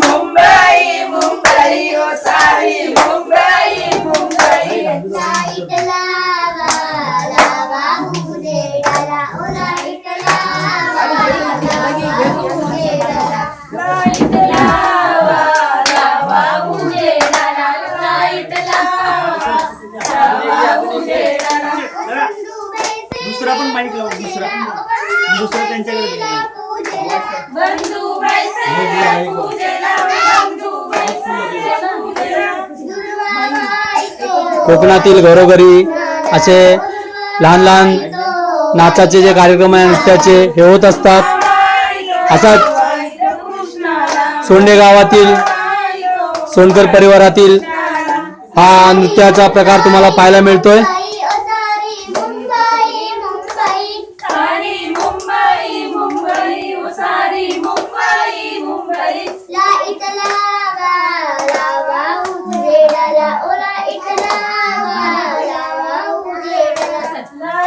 मुंबई मुंबई ओ सारी मुंबई मुंबई लाइट लावा लावा उजेडाला ओ लाइट लावा लावा उजेडाला लाइट लावा लावा उजेडाला लाइट लावा लावा उजेडाला दुसरा पण माईक लाव दुसरा. दुसरा त्यांच्याकडे कोकणातील घरोघरी असे लहान लहान नाचाचे जे कार्यक्रम आहे नृत्याचे हे होत असतात. असाच सोंडे गावातील सोनकर परिवारातील हा नृत्याचा प्रकार तुम्हाला पाहायला मिळतोय.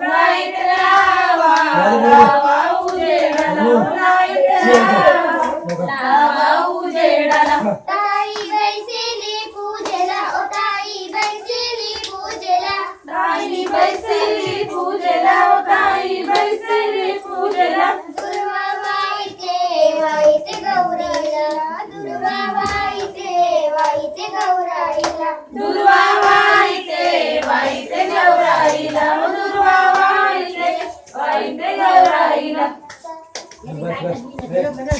لا لا لا दुर्वा वाईते वाईते गौराईला दुर्वा वाईते वाईते गौराईला